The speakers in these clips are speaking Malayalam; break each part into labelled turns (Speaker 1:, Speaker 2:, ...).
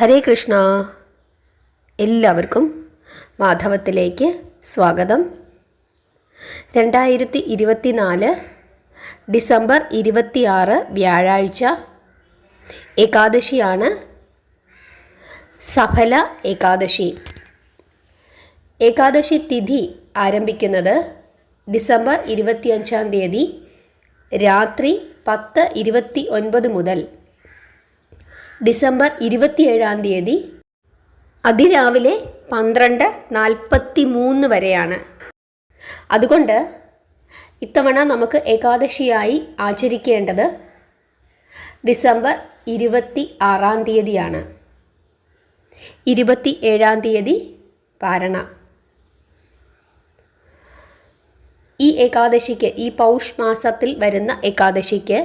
Speaker 1: ഹരേ കൃഷ്ണ. എല്ലാവർക്കും മാധവത്തിലേക്ക് സ്വാഗതം. രണ്ടായിരത്തി ഇരുപത്തിനാല് ഡിസംബർ ഇരുപത്തിയാറ് വ്യാഴാഴ്ച ഏകാദശിയാണ്. സഫല ഏകാദശി. ഏകാദശി തിഥി ആരംഭിക്കുന്നത് ഡിസംബർ ഇരുപത്തിയഞ്ചാം തീയതി രാത്രി പത്ത് ഇരുപത്തി ഒൻപത് മുതൽ ഡിസംബർ ഇരുപത്തിയേഴാം തീയതി അതിരാവിലെ പന്ത്രണ്ട് നാൽപ്പത്തി മൂന്ന് വരെയാണ്. അതുകൊണ്ട് ഇത്തവണ നമുക്ക് ഏകാദശിയായി ആചരിക്കേണ്ടത് ഡിസംബർ ഇരുപത്തി ആറാം തീയതിയാണ്. ഇരുപത്തി ഏഴാം തീയതി പാരണ ഈ ഏകാദശിക്ക് ഈ പൗഷ് മാസത്തിൽ വരുന്ന ഏകാദശിക്ക്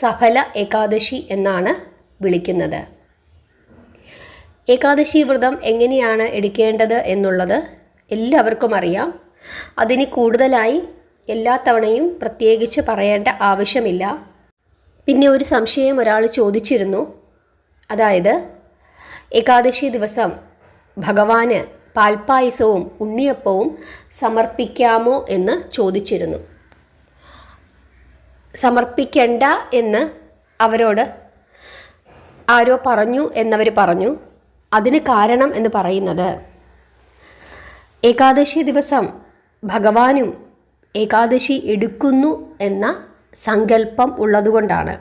Speaker 1: സഫല ഏകാദശി എന്നാണ് വിളിക്കുന്നത്. ഏകാദശി വ്രതം എങ്ങനെയാണ് എടുക്കേണ്ടത് എന്നുള്ളത് എല്ലാവർക്കും അറിയാം. അതിന് കൂടുതലായി എല്ലാ തവണയും പ്രത്യേകിച്ച് പറയേണ്ട ആവശ്യമില്ല. പിന്നെ ഒരു സംശയം ഒരാൾ ചോദിച്ചിരുന്നു. അതായത് ഏകാദശി ദിവസം ഭഗവാന് പാൽപ്പായസവും ഉണ്ണിയപ്പവും സമർപ്പിക്കാമോ എന്ന് ചോദിച്ചിരുന്നു. സമർപ്പിക്കണ്ട എന്ന് അവരോട് ആരോ പറഞ്ഞു എന്നവർ പറഞ്ഞു. അതിന് കാരണം എന്ന് പറയുന്നത്. ഏകാദശി ദിവസം ഭഗവാനും ഏകാദശി എടുക്കുന്നു എന്ന സങ്കല്പം ഉള്ളതുകൊണ്ടാണ്.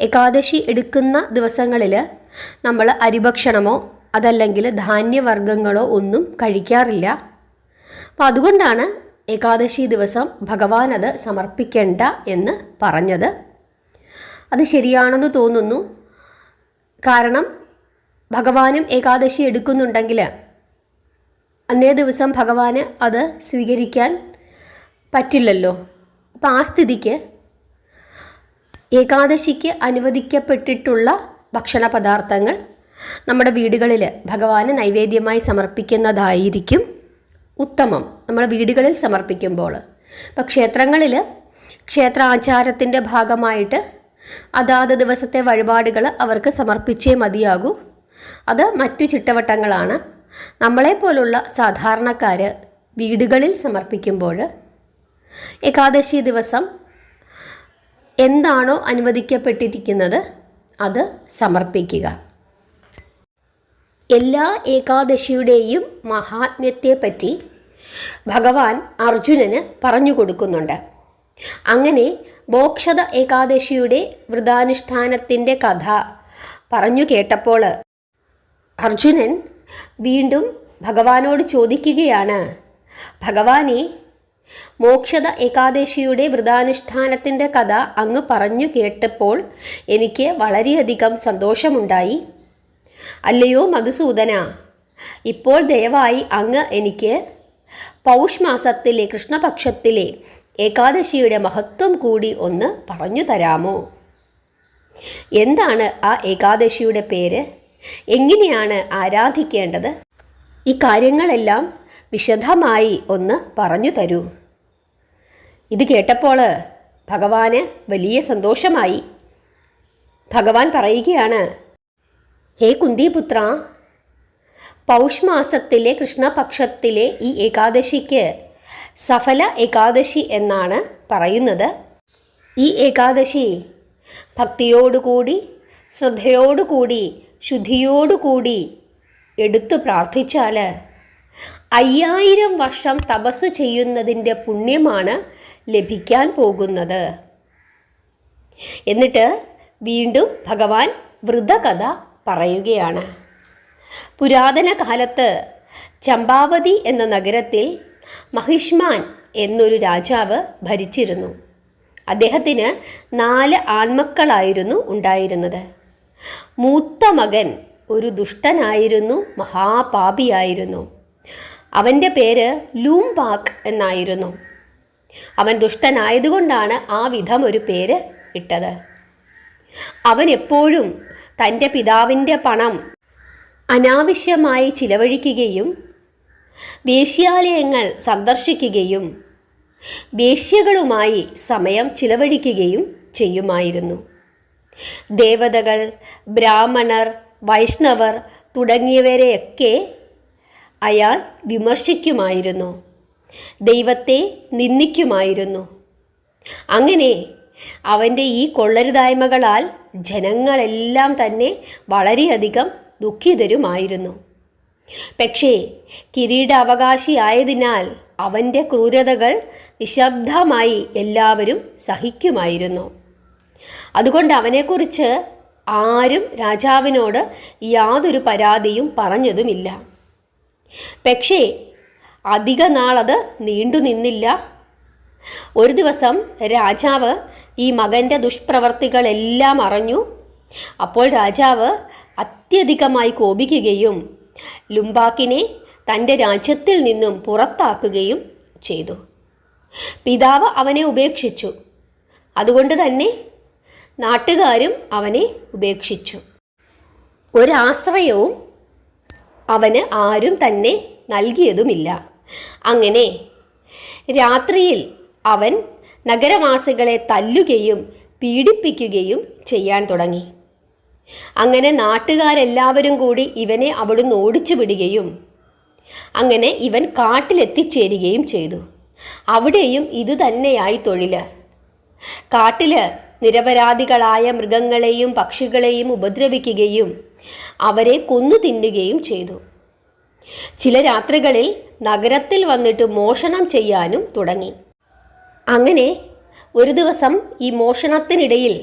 Speaker 1: ഏകാദശി എടുക്കുന്ന ദിവസങ്ങളിൽ നമ്മൾ അരിഭക്ഷണമോ അതല്ലെങ്കിൽ ധാന്യവർഗങ്ങളോ ഒന്നും കഴിക്കാറില്ല. അപ്പം അതുകൊണ്ടാണ് ഏകാദശി ദിവസം ഭഗവാൻ അത് സമർപ്പിക്കേണ്ട എന്ന് പറഞ്ഞത്. അത് ശരിയാണെന്ന് തോന്നുന്നു. കാരണം ഭഗവാനും ഏകാദശി എടുക്കുന്നുണ്ടെങ്കിൽ അന്നേ ദിവസം ഭഗവാന് അത് സ്വീകരിക്കാൻ പറ്റില്ലല്ലോ. അപ്പം ആ സ്ഥിതിക്ക് ഏകാദശിക്ക് അനുവദിക്കപ്പെട്ടിട്ടുള്ള ഭക്ഷണ പദാർത്ഥങ്ങൾ നമ്മുടെ വീടുകളിൽ ഭഗവാന് നൈവേദ്യമായി സമർപ്പിക്കുന്നതായിരിക്കും ഉത്തമം. നമ്മൾ വീടുകളിൽ സമർപ്പിക്കുമ്പോൾ. ഇപ്പം ക്ഷേത്രങ്ങളിൽ ക്ഷേത്രാചാരത്തിന്റെ ഭാഗമായിട്ട് അതാത് ദിവസത്തെ വഴിപാടുകൾ അവർക്ക് സമർപ്പിച്ചേ മതിയാകൂ. അത് മറ്റു ചിട്ടവട്ടങ്ങളാണ്. നമ്മളെപ്പോലുള്ള സാധാരണക്കാർ വീടുകളിൽ സമർപ്പിക്കുമ്പോൾ ഏകാദശി ദിവസം എന്താണോ അനുവദിക്കപ്പെട്ടിരിക്കുന്നത് അത് സമർപ്പിക്കുക. എല്ലാ ഏകാദശിയുടെയും മഹാത്മ്യത്തെപ്പറ്റി ഭഗവാൻ അർജുനന് പറഞ്ഞു കൊടുക്കുന്നുണ്ട്. അങ്ങനെ മോക്ഷത ഏകാദശിയുടെ വ്രതാനുഷ്ഠാനത്തിന്റെ കഥ പറഞ്ഞു കേട്ടപ്പോൾ അർജുനൻ വീണ്ടും ഭഗവാനോട് ചോദിക്കുകയാണ് ഭഗവാനെ മോക്ഷത ഏകാദശിയുടെ വ്രതാനുഷ്ഠാനത്തിന്റെ കഥ അങ്ങ് പറഞ്ഞു കേട്ടപ്പോൾ എനിക്ക് വളരെയധികം സന്തോഷമുണ്ടായി. അല്ലയോ മധുസൂദന ഇപ്പോൾ ദയവായി അങ്ങ് എനിക്ക് പൗഷ്മാസത്തിലെ കൃഷ്ണപക്ഷത്തിലെ ഏകാദശിയുടെ മഹത്വം കൂടി ഒന്ന് പറഞ്ഞു തരാമോ? എന്താണ് ആ ഏകാദശിയുടെ പേര്? എങ്ങനെയാണ് ആരാധിക്കേണ്ടത്? ഈ കാര്യങ്ങളെല്ലാം വിശദമായി ഒന്ന് പറഞ്ഞു തരൂ. ഇത് കേട്ടപ്പോൾ ഭഗവാന് വലിയ സന്തോഷമായി. ഭഗവാൻ പറയുകയാണ് ഹേ കുന്തിപുത്ര പൗഷ്മാസത്തിലെ കൃഷ്ണപക്ഷത്തിലെ ഈ ഏകാദശിക്ക് സഫല ഏകാദശി എന്നാണ് പറയുന്നത്. ഈ ഏകാദശി ഭക്തിയോടുകൂടി ശ്രദ്ധയോടുകൂടി ശുദ്ധിയോടുകൂടി എടുത്തു പ്രാർത്ഥിച്ചാൽ അയ്യായിരം വർഷം തപസ് ചെയ്യുന്നതിന്റെ പുണ്യമാണ് ലഭിക്കാൻ പോകുന്നത്. എന്നിട്ട് വീണ്ടും ഭഗവാൻ വ്രതകഥ പറയുകയാണ്. പുരാതന കാലത്ത് ചമ്പാവതി എന്ന നഗരത്തിൽ മഹിഷ്മാൻ എന്നൊരു രാജാവ് ഭരിച്ചിരുന്നു. അദ്ദേഹത്തിന് നാല് ആൺമക്കളായിരുന്നു ഉണ്ടായിരുന്നത്. മൂത്ത മകൻ ഒരു ദുഷ്ടനായിരുന്നു മഹാപാപിയായിരുന്നു. അവന്റെ പേര് ലൂംബാക്ക് എന്നായിരുന്നു. അവൻ ദുഷ്ടനായതുകൊണ്ടാണ് ആ വിധം ഒരു പേര് ഇട്ടത്. അവൻ എപ്പോഴും തന്റെ പിതാവിന്റെ പണം അനാവശ്യമായി ചിലവഴിക്കുകയും വേശ്യാലയങ്ങൾ സന്ദർശിക്കുകയും വേശ്യകളുമായി സമയം ചിലവഴിക്കുകയും ചെയ്യുമായിരുന്നു. ദേവതകൾ ബ്രാഹ്മണർ വൈഷ്ണവർ തുടങ്ങിയവരെയൊക്കെ അയാൾ വിമർശിക്കുമായിരുന്നു. ദൈവത്തെ നിന്ദിക്കുമായിരുന്നു. അങ്ങനെ അവന്റെ ഈ കൊള്ളരുതായ്മകളാൽ ജനങ്ങളെല്ലാം തന്നെ വളരെയധികം ദുഃഖിതരുമായിരുന്നു. പക്ഷേ കിരീടാവകാശിയായതിനാൽ അവന്റെ ക്രൂരതകൾ നിശബ്ദമായി എല്ലാവരും സഹിക്കുമായിരുന്നു. അതുകൊണ്ട് അവനെക്കുറിച്ച് ആരും രാജാവിനോട് യാതൊരു പരാതിയും പറഞ്ഞതുമില്ല. പക്ഷേ അധിക നാളത് നീണ്ടു നിന്നില്ല. ഒരു ദിവസം രാജാവ് ഈ മകന്റെ ദുഷ്പ്രവർത്തികളെല്ലാം അറിഞ്ഞു. അപ്പോൾ രാജാവ് അത്യധികമായി കോപിക്കുകയും ലുംബാക്കിനെ തന്റെ രാജ്യത്തിൽ നിന്നും പുറത്താക്കുകയും ചെയ്തു. പിതാവ് അവനെ ഉപേക്ഷിച്ചു. അതുകൊണ്ട് തന്നെ നാട്ടുകാരും അവനെ ഉപേക്ഷിച്ചു. ഒരാശ്രയവും അവന് ആരും തന്നെ നൽകിയതുമില്ല. അങ്ങനെ രാത്രിയിൽ അവൻ നഗരവാസികളെ തല്ലുകയും പീഡിപ്പിക്കുകയും ചെയ്യാൻ തുടങ്ങി. അങ്ങനെ നാട്ടുകാരെല്ലാവരും കൂടി ഇവനെ അവിടുന്ന് ഓടിച്ചു വിടുകയും അങ്ങനെ ഇവൻ കാട്ടിലെത്തിച്ചേരുകയും ചെയ്തു. അവിടെയും ഇതുതന്നെയായി തൊഴിൽ കാട്ടിൽ നിരപരാധികളായ മൃഗങ്ങളെയും പക്ഷികളെയും ഉപദ്രവിക്കുകയും അവരെ കൊന്നു തിന്നുകയും ചെയ്തു. ചില രാത്രികളിൽ നഗരത്തിൽ വന്നിട്ട് മോഷണം ചെയ്യാനും തുടങ്ങി. അങ്ങനെ ഒരു ദിവസം ഈ മോഷണത്തിനിടയിൽ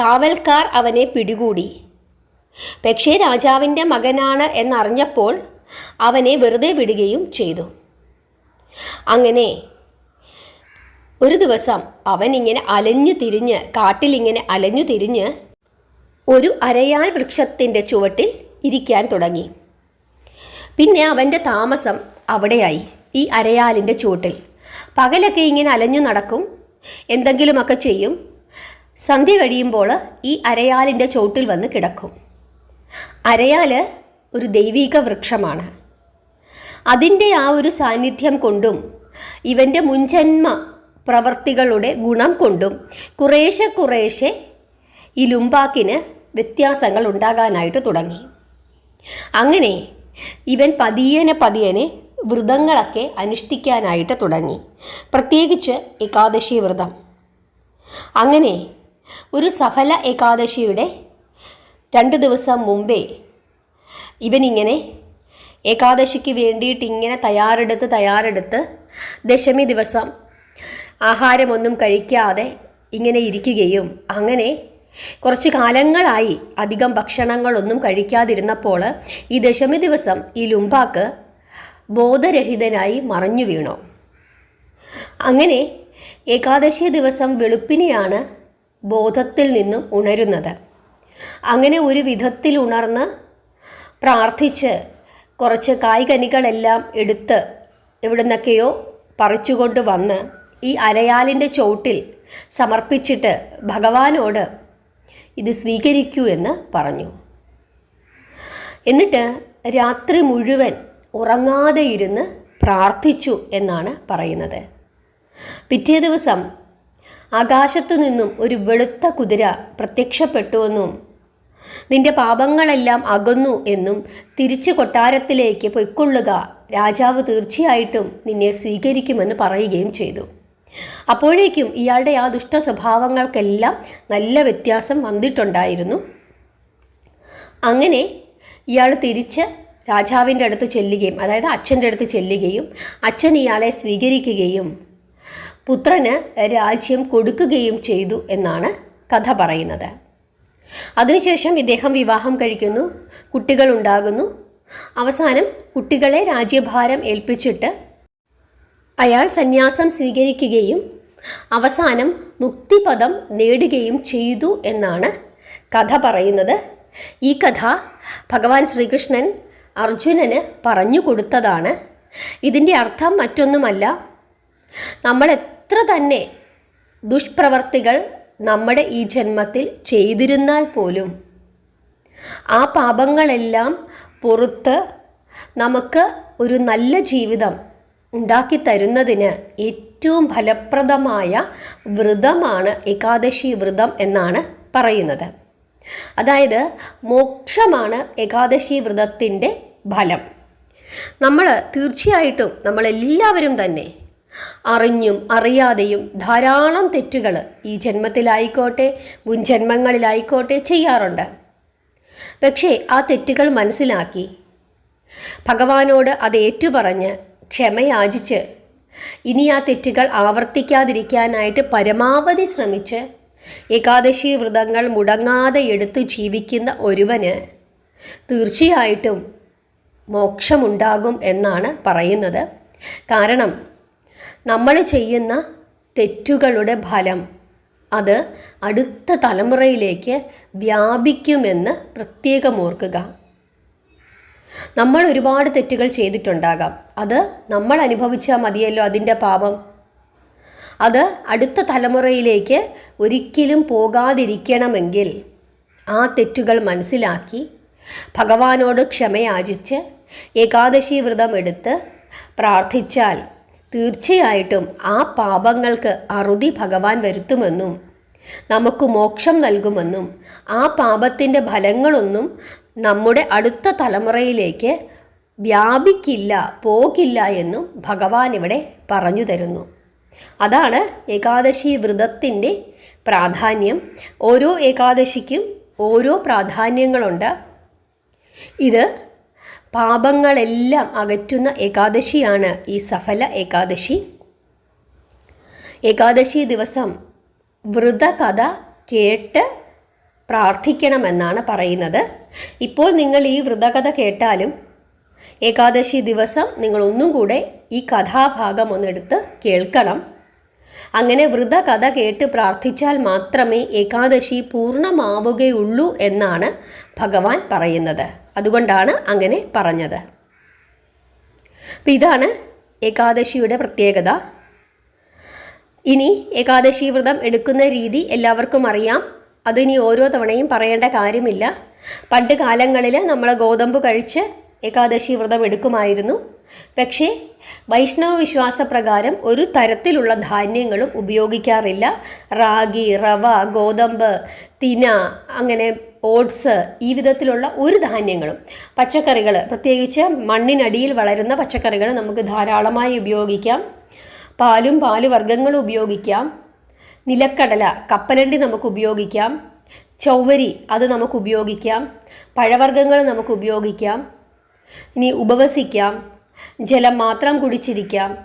Speaker 1: കാവൽക്കാർ അവനെ പിടികൂടി. പക്ഷേ രാജാവിന്റെ മകനാണ് എന്നറിഞ്ഞപ്പോൾ അവനെ വെറുതെ വിടുകയും ചെയ്തു. അങ്ങനെ ഒരു ദിവസം അവൻ ഇങ്ങനെ അലഞ്ഞു തിരിഞ്ഞ് കാട്ടിലിങ്ങനെ അലഞ്ഞു തിരിഞ്ഞ് ഒരു അരയാൽ വൃക്ഷത്തിന്റെ ചുവട്ടിൽ ഇരിക്കാൻ തുടങ്ങി. പിന്നെ അവന്റെ താമസം അവിടെയായി ഈ അരയാലിന്റെ ചുവട്ടിൽ. പകലൊക്കെ ഇങ്ങനെ അലഞ്ഞു നടക്കും എന്തെങ്കിലുമൊക്കെ ചെയ്യും സന്ധ്യ കഴിയുമ്പോൾ ഈ അരയാലിന്റെ ചോട്ടിൽ വന്ന് കിടക്കും. അരയാൽ ഒരു ദൈവീക വൃക്ഷമാണ്. അതിന്റെ ആ ഒരു സാന്നിധ്യം കൊണ്ടും ഇവന്റെ മുൻജന്മ പ്രവർത്തികളുടെ ഗുണം കൊണ്ടും കുറേശ്ശെ കുറേശ്ശെ ഈ ലുംബാക്കിന് വ്യത്യാസങ്ങൾ ഉണ്ടാകാനായിട്ട് തുടങ്ങി. അങ്ങനെ ഇവൻ പതിയനെ പതിയനെ വ്രതങ്ങളൊക്കെ അനുഷ്ഠിക്കാനായിട്ട് തുടങ്ങി. പ്രത്യേകിച്ച് ഏകാദശി വ്രതം. അങ്ങനെ ഒരു സഫല ഏകാദശിയുടെ രണ്ട് ദിവസം മുമ്പേ ഇവനിങ്ങനെ ഏകാദശിക്ക് വേണ്ടിയിട്ട് ഇങ്ങനെ തയ്യാറെടുത്ത് തയ്യാറെടുത്ത് ദശമി ദിവസം ആഹാരമൊന്നും കഴിക്കാതെ ഇങ്ങനെ ഇരിക്കുകയും അങ്ങനെ കുറച്ച് കാലങ്ങളായി അധികം ഭക്ഷണങ്ങളൊന്നും കഴിക്കാതിരുന്നപ്പോൾ ഈ ദശമി ദിവസം ഈ ലുംബാക്ക് ബോധരഹിതനായി മറഞ്ഞു വീണു. അങ്ങനെ ഏകാദശി ദിവസം വെളുപ്പിനെയാണ് ബോധത്തിൽ നിന്നും ഉണരുന്നത്. അങ്ങനെ ഒരു വിധത്തിൽ ഉണർന്ന് പ്രാർത്ഥിച്ച് കുറച്ച് കായ്കനികളെല്ലാം എടുത്ത് എവിടുന്നൊക്കെയോ പറിച്ചുകൊണ്ട് വന്ന് ഈ അലയാലിന്റെ ചോട്ടിൽ സമർപ്പിച്ചിട്ട് ഭഗവാനോട് ഇത് സ്വീകരിക്കൂ എന്ന് പറഞ്ഞു. എന്നിട്ട് രാത്രി മുഴുവൻ ഉറങ്ങാതെ ഇരുന്ന് പ്രാർത്ഥിച്ചു എന്നാണ് പറയുന്നത്. പിറ്റേ ദിവസം ആകാശത്തു നിന്നും ഒരു വെളുത്ത കുതിര പ്രത്യക്ഷപ്പെട്ടുവെന്നും നിന്റെ പാപങ്ങളെല്ലാം അകന്നു എന്നും തിരിച്ചു കൊട്ടാരത്തിലേക്ക് പൊയ്ക്കൊള്ളുക. രാജാവ് തീർച്ചയായിട്ടും നിന്നെ സ്വീകരിക്കുമെന്ന് പറയുകയും ചെയ്തു. അപ്പോഴേക്കും ഇയാളുടെ ആ ദുഷ്ട സ്വഭാവങ്ങൾക്കെല്ലാം നല്ല വ്യത്യാസം വന്നിട്ടുണ്ടായിരുന്നു. അങ്ങനെ ഇയാൾ തിരിച്ച് രാജാവിന്റെ അടുത്ത് ചെല്ലുകയും അതായത് അച്ഛന്റെ അടുത്ത് ചെല്ലുകയും അച്ഛൻ ഇയാളെ സ്വീകരിക്കുകയും പുത്രന് രാജ്യം കൊടുക്കുകയും ചെയ്തു എന്നാണ് കഥ പറയുന്നത്. അതിനുശേഷം ഇദ്ദേഹം വിവാഹം കഴിക്കുന്നു കുട്ടികളുണ്ടാകുന്നു. അവസാനം കുട്ടികളെ രാജ്യഭാരം ഏൽപ്പിച്ചിട്ട് അയാൾ സന്യാസം സ്വീകരിക്കുകയും അവസാനം മുക്തിപദം നേടുകയും ചെയ്തു എന്നാണ് കഥ പറയുന്നത്. ഈ കഥ ഭഗവാൻ ശ്രീകൃഷ്ണൻ അർജുനന് പറഞ്ഞു കൊടുത്തതാണ്. ഇതിന്റെ അർത്ഥം മറ്റൊന്നുമല്ല. നമ്മൾ എത്ര തന്നെ ദുഷ്പ്രവർത്തികൾ നമ്മുടെ ഈ ജന്മത്തിൽ ചെയ്തിരുന്നാൽ പോലും ആ പാപങ്ങളെല്ലാം പുറത്ത് നമുക്ക് ഒരു നല്ല ജീവിതം ഉണ്ടാക്കി തരുന്നതിന് ഏറ്റവും ഫലപ്രദമായ വ്രതമാണ് ഏകാദശി വ്രതം എന്നാണ് പറയുന്നത്. അതായത് മോക്ഷമാണ് ഏകാദശി വ്രതത്തിന്റെ ഫലം. നമ്മൾ തീർച്ചയായിട്ടും നമ്മളെല്ലാവരും തന്നെ അറിഞ്ഞും അറിയാതെയും ധാരാളം തെറ്റുകൾ ഈ ജന്മത്തിലായിക്കോട്ടെ മുൻജന്മങ്ങളിലായിക്കോട്ടെ ചെയ്യാറുണ്ട്. പക്ഷേ ആ തെറ്റുകൾ മനസ്സിലാക്കി ഭഗവാനോട് അത് ഏറ്റുപറഞ്ഞ് ക്ഷമയാചിച്ച് ഇനി ആ തെറ്റുകൾ ആവർത്തിക്കാതിരിക്കാനായിട്ട് പരമാവധി ശ്രമിച്ച് ഏകാദശി വ്രതങ്ങൾ മുടങ്ങാതെ എടുത്ത് ജീവിക്കുന്ന ഒരുവന് തീർച്ചയായിട്ടും മോക്ഷമുണ്ടാകും എന്നാണ് പറയുന്നത്. കാരണം നമ്മൾ ചെയ്യുന്ന തെറ്റുകളുടെ ഫലം അത് അടുത്ത തലമുറയിലേക്ക് വ്യാപിക്കുമെന്ന് പ്രത്യേകം ഓർക്കുക. നമ്മൾ ഒരുപാട് തെറ്റുകൾ ചെയ്തിട്ടുണ്ടാകാം. അത് നമ്മൾ അനുഭവിച്ചാൽ മതിയല്ലോ അതിന്റെ പാപം. അത് അടുത്ത തലമുറയിലേക്ക് ഒരിക്കലും പോകാതിരിക്കണമെങ്കിൽ ആ തെറ്റുകൾ മനസ്സിലാക്കി ഭഗവാനോട് ക്ഷമയാചിച്ച് ഏകാദശി വ്രതം എടുത്ത് പ്രാർത്ഥിച്ചാൽ തീർച്ചയായിട്ടും ആ പാപങ്ങൾക്ക് അറുതി ഭഗവാൻ വരുത്തുമെന്നും നമുക്ക് മോക്ഷം നൽകുമെന്നും ആ പാപത്തിന്റെ ഫലങ്ങളൊന്നും നമ്മുടെ അടുത്ത തലമുറയിലേക്ക് വ്യാപിക്കില്ല പോകില്ല എന്നും ഭഗവാൻ ഇവിടെ പറഞ്ഞു തരുന്നു. അതാണ് ഏകാദശി വ്രതത്തിന്റെ പ്രാധാന്യം. ഓരോ ഏകാദശിക്കും ഓരോ പ്രാധാന്യങ്ങളുണ്ട്. ഇത് പാപങ്ങളെല്ലാം അകറ്റുന്ന ഏകാദശിയാണ് ഈ സഫല ഏകാദശി. ഏകാദശി ദിവസം വ്രതകഥ കേട്ട് പ്രാർത്ഥിക്കണമെന്നാണ് പറയുന്നത്. ഇപ്പോൾ നിങ്ങൾ ഈ വ്രതകഥ കേട്ടാലും ഏകാദശി ദിവസം നിങ്ങൾ ഒന്നും കൂടെ ഈ കഥാഭാഗം ഒന്നെടുത്ത് കേൾക്കണം. അങ്ങനെ വ്രതകഥ കേട്ട് പ്രാർത്ഥിച്ചാൽ മാത്രമേ ഏകാദശി പൂർണമാവുകയുള്ളൂ എന്നാണ് ഭഗവാൻ പറയുന്നത്. അതുകൊണ്ടാണ് അങ്ങനെ പറഞ്ഞത്. അപ്പം ഇതാണ് ഏകാദശിയുടെ പ്രത്യേകത. ഇനി ഏകാദശി വ്രതം എടുക്കുന്ന രീതി എല്ലാവർക്കും അറിയാം. അതിനി ഓരോ തവണയും പറയേണ്ട കാര്യമില്ല. പണ്ട് കാലങ്ങളിൽ നമ്മൾ ഗോതമ്പ് കഴിച്ച് ഏകാദശി വ്രതം എടുക്കുമായിരുന്നു. പക്ഷേ വൈഷ്ണവ വിശ്വാസപ്രകാരം ഒരു തരത്തിലുള്ള ധാന്യങ്ങളും ഉപയോഗിക്കാറില്ല. റാഗി റവ ഗോതമ്പ് തിന അങ്ങനെ ഓട്സ് ഈ വിധത്തിലുള്ള ഒരു ധാന്യങ്ങളും. പച്ചക്കറികൾ പ്രത്യേകിച്ച് മണ്ണിനടിയിൽ വളരുന്ന പച്ചക്കറികൾ നമുക്ക് ധാരാളമായി ഉപയോഗിക്കാം. പാലും പാൽ വർഗങ്ങളും ഉപയോഗിക്കാം. നിലക്കടല കപ്പലണ്ടി നമുക്ക് ഉപയോഗിക്കാം. ചൗവരി അത് നമുക്ക് ഉപയോഗിക്കാം. പഴവർഗങ്ങൾ നമുക്ക് ഉപയോഗിക്കാം. ഇനി ഉപവസിക്കാം. ജലം മാത്രം കുടിച്ചിരിക്കാം.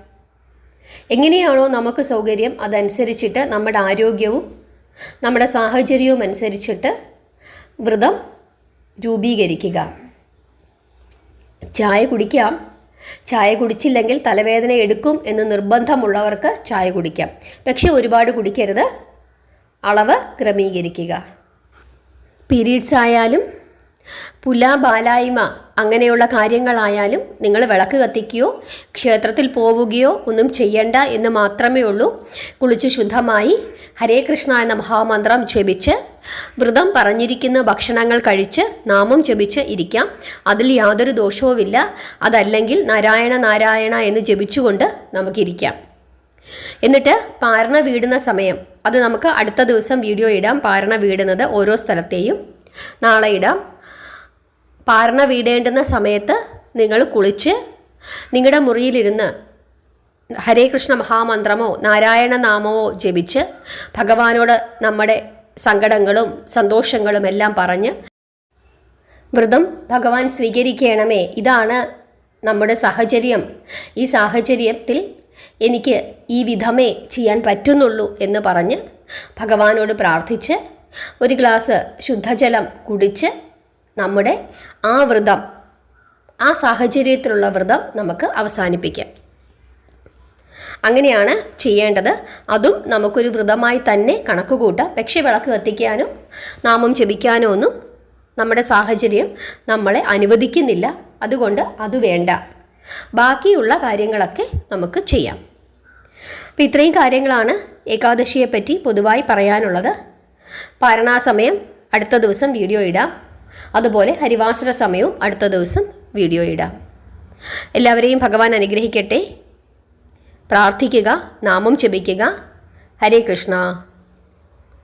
Speaker 1: എങ്ങനെയാണോ നമുക്ക് സൗകര്യം അതനുസരിച്ചിട്ട് നമ്മുടെ ആരോഗ്യവും നമ്മുടെ സാഹചര്യവും അനുസരിച്ചിട്ട് വ്രതം രൂപീകരിക്കുക. ചായ കുടിക്കാം. ചായ കുടിച്ചില്ലെങ്കിൽ തലവേദന എടുക്കും എന്ന് നിർബന്ധമുള്ളവർക്ക് ചായ കുടിക്കാം. പക്ഷെ ഒരുപാട് കുടിക്കരുത്. അളവ് ക്രമീകരിക്കുക. പീരീഡ്സ് ആയാലും പുല ബാലായ്മ അങ്ങനെയുള്ള കാര്യങ്ങളായാലും നിങ്ങൾ വിളക്ക് കത്തിക്കുകയോ ക്ഷേത്രത്തിൽ പോവുകയോ ഒന്നും ചെയ്യണ്ട എന്ന് മാത്രമേ ഉള്ളൂ. കുളിച്ച് ശുദ്ധമായി ഹരേ കൃഷ്ണ എന്ന മഹാമന്ത്രം ജപിച്ച് വ്രതം പറഞ്ഞിരിക്കുന്ന ഭക്ഷണങ്ങൾ കഴിച്ച് നാമം ജപിച്ച് ഇരിക്കാം. അതിൽ യാതൊരു ദോഷവുമില്ല. അതല്ലെങ്കിൽ നാരായണ നാരായണ എന്ന് ജപിച്ചുകൊണ്ട് നമുക്കിരിക്കാം എന്നിട്ട് പാരണ വീടുന്ന സമയം. അത് നമുക്ക് അടുത്ത ദിവസം വീഡിയോ ഇടാം. പാരണ വീടുന്നത് ഓരോ സ്ഥലത്തെയും. നാളെ ഇടാം. പാരണ വീടേണ്ടുന്ന സമയത്ത് നിങ്ങൾ കുളിച്ച് നിങ്ങളുടെ മുറിയിലിരുന്ന് ഹരേ കൃഷ്ണ മഹാമന്ത്രമോ നാരായണ നാമമോ ജപിച്ച് ഭഗവാനോട് നമ്മുടെ സങ്കടങ്ങളും സന്തോഷങ്ങളും എല്ലാം പറഞ്ഞ് വ്രതം ഭഗവാൻ സ്വീകരിക്കണമേ. ഇതാണ് നമ്മുടെ സാഹചര്യം. ഈ സാഹചര്യത്തിൽ എനിക്ക് ഈ വിധമേ ചെയ്യാൻ പറ്റുന്നുള്ളൂ എന്ന് പറഞ്ഞ് ഭഗവാനോട് പ്രാർത്ഥിച്ച് ഒരു ഗ്ലാസ് ശുദ്ധജലം കുടിച്ച് നമ്മുടെ ആ വ്രതം ആ സാഹചര്യത്തിലുള്ള വ്രതം നമുക്ക് അവസാനിപ്പിക്കാം. അങ്ങനെയാണ് ചെയ്യേണ്ടത്. അതും നമുക്കൊരു വ്രതമായി തന്നെ കണക്ക് കൂട്ടാം പക്ഷേ വിളക്ക് കത്തിക്കാനോ നാമം ജപിക്കാനോ ഒന്നും നമ്മുടെ സാഹചര്യം നമ്മളെ അനുവദിക്കുന്നില്ല. അതുകൊണ്ട് അത് വേണ്ട. ബാക്കിയുള്ള കാര്യങ്ങളൊക്കെ നമുക്ക് ചെയ്യാം. അപ്പം ഇത്രയും കാര്യങ്ങളാണ് ഏകാദശിയെപ്പറ്റി പൊതുവായി പറയാനുള്ളത്. പാരണാസമയം. അടുത്ത ദിവസം വീഡിയോ ഇടാം. അതുപോലെ ഹരിവാസന സമയവും അടുത്ത ദിവസം വീഡിയോ ഇടാം. എല്ലാവരെയും ഭഗവാൻ അനുഗ്രഹിക്കട്ടെ. പ്രാർത്ഥിക്കുക നാമം ജപിക്കുക. ഹരേ കൃഷ്ണ.